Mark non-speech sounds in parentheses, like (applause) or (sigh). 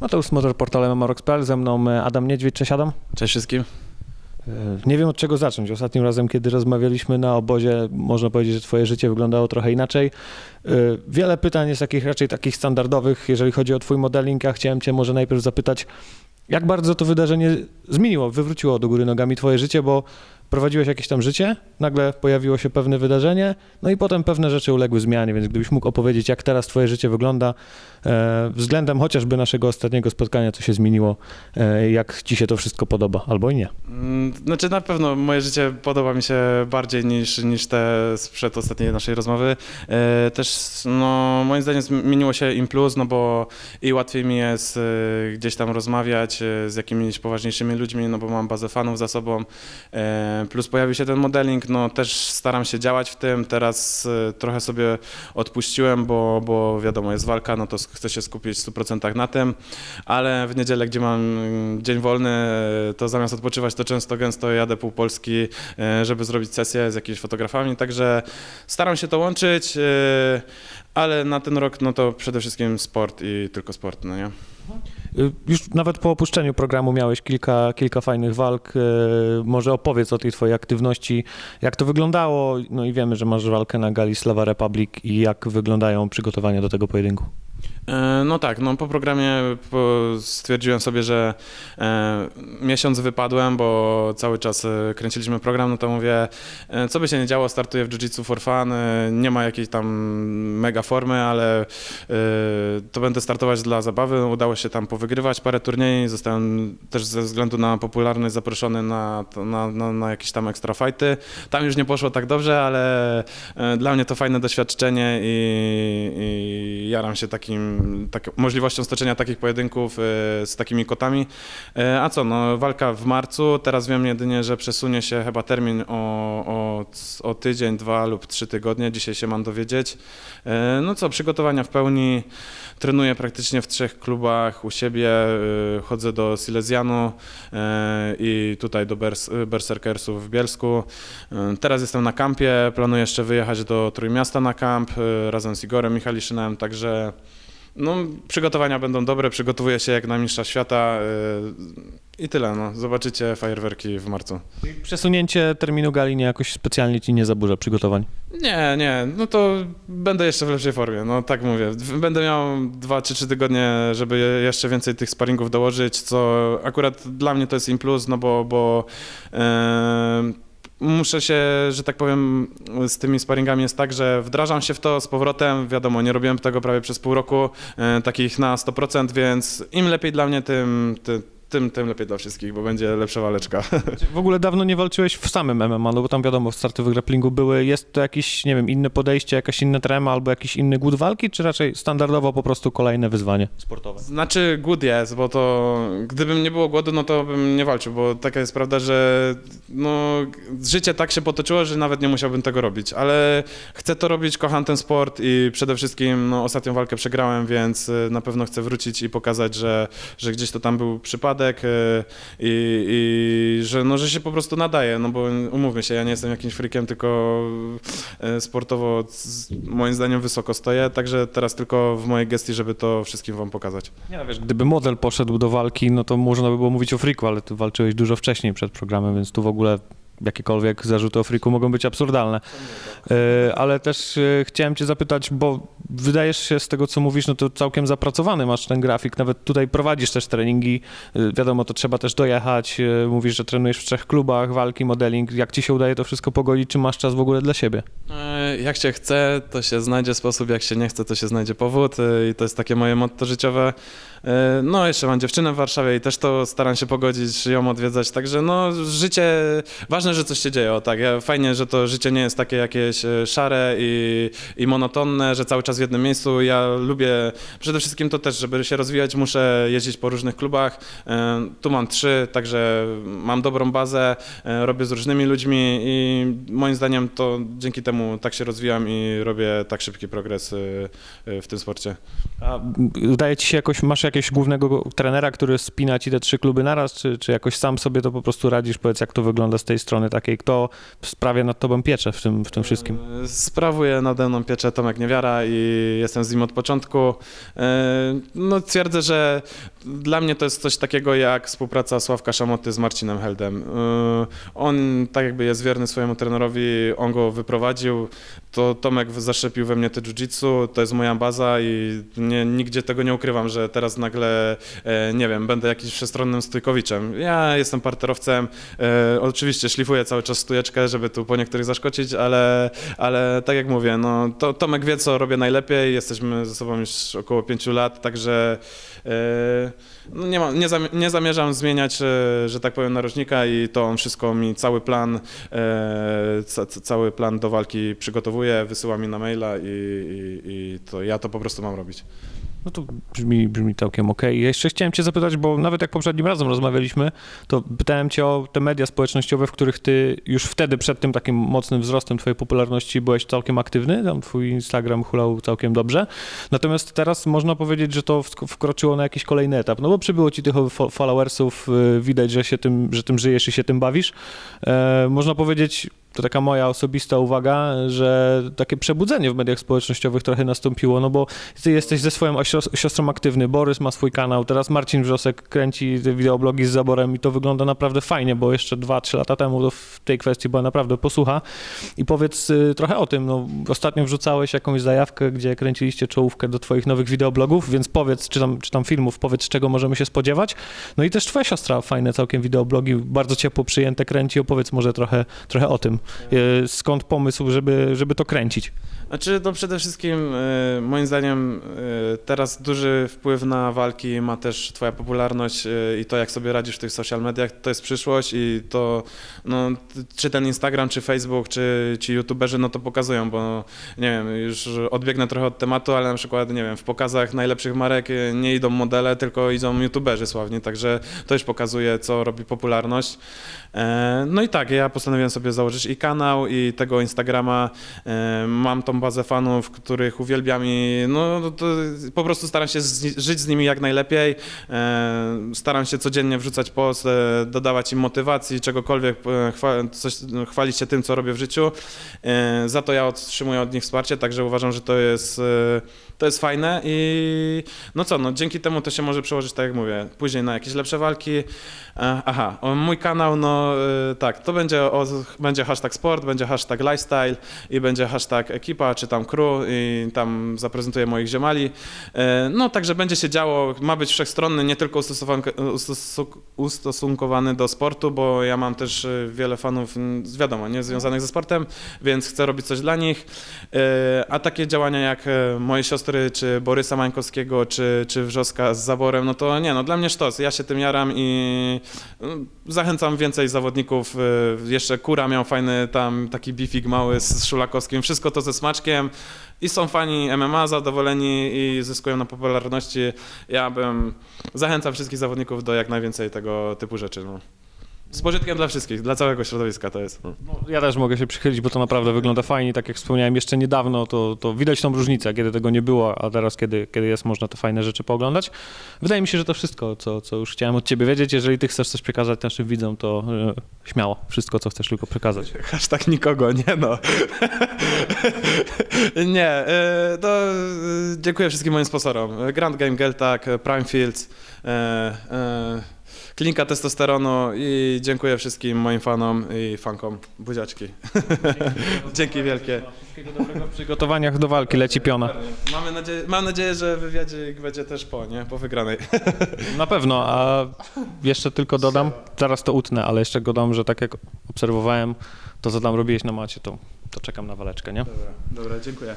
Mateusz Motor portalem Amarok.pl, ze mną e, Adam Niedźwiedź, cześć Adam. Cześć wszystkim. E, Nie wiem od czego zacząć. Ostatnim razem, kiedy rozmawialiśmy na obozie, można powiedzieć, że twoje życie wyglądało trochę inaczej. E, Wiele pytań jest takich raczej takich standardowych, jeżeli chodzi o twój modeling, a chciałem cię może najpierw zapytać, jak bardzo to wydarzenie zmieniło, wywróciło do góry nogami twoje życie, bo prowadziłeś jakieś tam życie, nagle pojawiło się pewne wydarzenie, no i potem pewne rzeczy uległy zmianie, więc gdybyś mógł opowiedzieć, jak teraz twoje życie wygląda e, względem chociażby naszego ostatniego spotkania, co się zmieniło, e, jak ci się to wszystko podoba, albo i nie. Mm, Znaczy na pewno moje życie podoba mi się bardziej niż, niż te sprzed ostatniej naszej rozmowy. E, Też no, moim zdaniem zmieniło się im plus, no bo i łatwiej mi jest e, gdzieś tam rozmawiać e, z jakimiś poważniejszymi ludźmi, no bo mam bazę fanów za sobą. Plus pojawił się ten modeling, no też staram się działać w tym. Teraz e, trochę sobie odpuściłem, bo, bo wiadomo, jest walka, no to chcę się skupić w 100% na tym, ale w niedzielę, gdzie mam mm, dzień wolny, e, to zamiast odpoczywać, to często gęsto jadę pół Polski, e, żeby zrobić sesję z jakimiś fotografami, także staram się to łączyć, ale na ten rok no to przede wszystkim sport i tylko sport, no nie? Y, Już nawet po opuszczeniu programu miałeś kilka, kilka fajnych walk. y, Może opowiedz o tej twojej aktywności, jak to wyglądało. No i wiemy, że masz walkę na gali Slava Republic i jak wyglądają przygotowania do tego pojedynku. E, No tak, no po programie stwierdziłem sobie, że e, miesiąc wypadłem, bo cały czas e, kręciliśmy program, no to mówię, co by się nie działo, startuję w Jiu-Jitsu for fun, nie ma jakiejś tam mega formy, ale to będę startować dla zabawy, udało się tam powygrywać parę turniejów, zostałem też ze względu na popularność zaproszony na, na, na, na jakieś tam extra fighty, tam już nie poszło tak dobrze, ale dla mnie to fajne doświadczenie i, i jaram się takim, tak, możliwością stoczenia takich pojedynków e, z takimi kotami. E, A co, no walka w marcu, teraz wiem jedynie, że przesunie się chyba termin o, o, o tydzień, dwa lub trzy tygodnie, dzisiaj się mam dowiedzieć. E, No co, przygotowania w pełni, trenuję praktycznie w trzech klubach u siebie, chodzę do Silesianu i tutaj do Bers, Berserkersów w Bielsku. Teraz jestem na kampie, planuję jeszcze wyjechać do Trójmiasta na kamp razem z Igorem Michaliszynem, także no, przygotowania będą dobre, przygotowuję się jak na mistrza świata e, i tyle. No. Zobaczycie fajerwerki w marcu. Przesunięcie terminu gali nie jakoś specjalnie ci nie zaburza przygotowań. Nie, nie, no to będę jeszcze w lepszej formie, no tak mówię. Będę miał 2 czy 3 tygodnie, żeby jeszcze więcej tych sparingów dołożyć, co akurat dla mnie to jest im plus, no bo, bo e, muszę się, że tak powiem, z tymi sparingami jest tak, że wdrażam się w to z powrotem, wiadomo, nie robiłem tego prawie przez pół roku, e, takich na 100%, więc im lepiej dla mnie, tym, ty, tym, tym lepiej dla wszystkich, bo będzie lepsza waleczka. (laughs) W ogóle dawno nie walczyłeś w samym MMA, no bo tam wiadomo, w startowych grapplingu były. Jest to jakieś, nie wiem, inne podejście, jakaś inna trema albo jakiś inny głód walki, czy raczej standardowo po prostu kolejne wyzwanie sportowe? Znaczy głód jest, bo to gdybym nie było głodu, no to bym nie walczył, bo taka jest prawda, że no, życie tak się potoczyło, że nawet nie musiałbym tego robić, ale chcę to robić, kocham ten sport i przede wszystkim no, ostatnią walkę przegrałem, więc y, na pewno chcę wrócić i pokazać, że, że gdzieś to tam był przypadek y, i, i że, no, że się po prostu nadaje, no bo umówmy się, ja nie jestem jakimś freakiem, tylko y, sportowo moim zdaniem wysoko stoję, także teraz tylko w mojej gestii, żeby to wszystkim wam pokazać. Nie no, wiesz, gdyby model poszedł do walki, no to można by było mówić o friku, ale ty walczyłeś dużo wcześniej przed programem, więc tu w ogóle jakiekolwiek zarzuty o friku mogą być absurdalne. E, Ale też e, chciałem cię zapytać, bo wydajesz się z tego, co mówisz, no to całkiem zapracowany masz ten grafik, nawet tutaj prowadzisz też treningi, E, wiadomo, to trzeba też dojechać, mówisz, że trenujesz w trzech klubach, walki, modeling, jak ci się udaje to wszystko pogodzić, czy masz czas w ogóle dla siebie? Jak się chce, to się znajdzie sposób, jak się nie chce, to się znajdzie powód. I to jest takie moje motto życiowe. E, No, jeszcze mam dziewczynę w Warszawie i też to staram się pogodzić, ją odwiedzać, także no, życie, ważne, że coś się dzieje, o tak, fajnie, że to życie nie jest takie jakieś e, szare i, i monotonne, że cały czas w jednym miejscu, ja lubię, przede wszystkim to też, żeby się rozwijać, muszę jeździć po różnych klubach, E, tu mam trzy, także mam dobrą bazę, robię z różnymi ludźmi i moim zdaniem to dzięki temu tak się rozwijam i robię tak szybki progres w tym sporcie. A udaje ci się jakoś, masz jakiegoś głównego trenera, który spina ci te trzy kluby naraz, czy, czy jakoś sam sobie to po prostu radzisz? Powiedz, jak to wygląda z tej strony takiej, kto sprawia nad tobą pieczę w tym, w tym wszystkim? E, Sprawuje nade mną pieczę Tomek Niewiara i jestem z nim od początku. E, No twierdzę, że dla mnie to jest coś takiego jak współpraca Sławka Szamoty z Marcinem Heldem. E, On tak jakby jest wierny swojemu trenerowi, on go wyprowadził, to Tomek zaszczepił we mnie te jiu-jitsu, to jest moja baza i nie, nigdzie tego nie ukrywam, że teraz nagle, e, nie wiem, będę jakimś przestronnym stójkowiczem. Ja jestem parterowcem, e, oczywiście szlifuję cały czas stójeczkę, żeby tu po niektórych zaszkocić, ale, ale tak jak mówię, no, to, Tomek wie, co robię najlepiej, jesteśmy ze sobą już około pięciu lat, także e, no nie, ma, nie, nie zamierzam zmieniać, że tak powiem, narożnika i to on wszystko mi, cały plan, ca, ca- cały plan do walki przygotowuje, wysyła mi na maila i, i, i to ja to po prostu mam robić. No to brzmi, brzmi całkiem. Ja jeszcze chciałem cię zapytać, bo nawet jak poprzednim razem rozmawialiśmy, to pytałem cię o te media społecznościowe, w których ty już wtedy, przed tym takim mocnym wzrostem twojej popularności byłeś całkiem aktywny, tam twój Instagram hulał całkiem dobrze. Natomiast teraz można powiedzieć, że to wkroczyło na jakiś kolejny etap, no bo przybyło ci tych fo- followersów, y, widać, że się tym, że tym żyjesz i się tym bawisz. E, można powiedzieć, to taka moja osobista uwaga, że takie przebudzenie w mediach społecznościowych trochę nastąpiło, no bo ty jesteś ze swoją siostrą aktywny, Borys ma swój kanał, teraz Marcin Wrzosek kręci wideoblogi z zaborem i to wygląda naprawdę fajnie, bo jeszcze 2-3 lata temu to w tej kwestii była naprawdę posłucha. I powiedz y, trochę o tym, no ostatnio wrzucałeś jakąś zajawkę, gdzie kręciliście czołówkę do twoich nowych wideoblogów, więc powiedz, czy tam, czy tam filmów, powiedz, czego możemy się spodziewać. No i też twoja siostra fajne całkiem wideoblogi, bardzo ciepło przyjęte kręci, opowiedz może trochę, trochę o tym. Y, Skąd pomysł, żeby, żeby to kręcić? Znaczy, no przede wszystkim e, moim zdaniem e, teraz duży wpływ na walki ma też twoja popularność e, i to, jak sobie radzisz w tych social mediach, to jest przyszłość i to, no, czy ten Instagram, czy Facebook, czy ci youtuberzy, no to pokazują, bo nie wiem, już odbiegnę trochę od tematu, ale na przykład, nie wiem, w pokazach najlepszych marek nie idą modele, tylko idą youtuberzy sławni, także to już pokazuje, co robi popularność. No i tak, ja postanowiłem sobie założyć i kanał, i tego Instagrama. Mam tą bazę fanów, których uwielbiam i no, no po prostu staram się z, żyć z nimi jak najlepiej. E, Staram się codziennie wrzucać post, e, dodawać im motywacji, czegokolwiek, e, chwa, coś, no, chwalić się tym, co robię w życiu. E, Za to ja otrzymuję od nich wsparcie, także uważam, że to jest, e, to jest fajne i no co, no dzięki temu to się może przełożyć, tak jak mówię, później na jakieś lepsze walki. E, Aha, o, mój kanał, no e, tak, to będzie, o, będzie hashtag sport, będzie hashtag lifestyle i będzie hashtag ekipa, czy tam crew i tam zaprezentuję moich ziomali. E, No także będzie się działo, ma być wszechstronny, nie tylko ustosunkowan- ustos- ustosunkowany do sportu, bo ja mam też e, wiele fanów, wiadomo, nie związanych ze sportem, więc chcę robić coś dla nich. E, A takie działania jak moje siostry, czy Borysa Mańkowskiego, czy, czy Wrzoska z Zaborem, no to nie, no dla mnie sztos, ja się tym jaram i mm, zachęcam więcej zawodników. Jeszcze Kura miał fajny tam taki bifik mały z Szulakowskim, wszystko to ze smaczkiem i są fani MMA zadowoleni i zyskują na popularności. Ja bym zachęcam wszystkich zawodników do jak najwięcej tego typu rzeczy. No. Z pożytkiem dla wszystkich, dla całego środowiska to jest. No. Ja też mogę się przychylić, bo to naprawdę wygląda fajnie. Tak jak wspomniałem jeszcze niedawno, to, to widać tą różnicę, kiedy tego nie było, a teraz, kiedy, kiedy jest, można te fajne rzeczy pooglądać. Wydaje mi się, że to wszystko, co, co już chciałem od ciebie wiedzieć. Jeżeli ty chcesz coś przekazać naszym widzom, to e, śmiało, wszystko, co chcesz tylko przekazać. (laughs) Hashtag nikogo, nie no. (laughs) nie, e, to e, dziękuję wszystkim moim sponsorom. Grand Game Geltak, Prime Fields, e, Klinika Testosteronu i dziękuję wszystkim moim fanom i fankom. Buziaczki. (laughs) Dzięki wielkie. Wszystkiego dobrego w przygotowaniach do walki, leci piona. Mamy nadzieję, mam nadzieję, że wywiadzie będzie też po, nie? Po wygranej. (laughs) Na pewno, a jeszcze tylko dodam, zaraz to utnę, ale jeszcze dodam, że tak jak obserwowałem to, co tam robiłeś na macie, to, to czekam na waleczkę, nie? Dobra, dobra, dziękuję.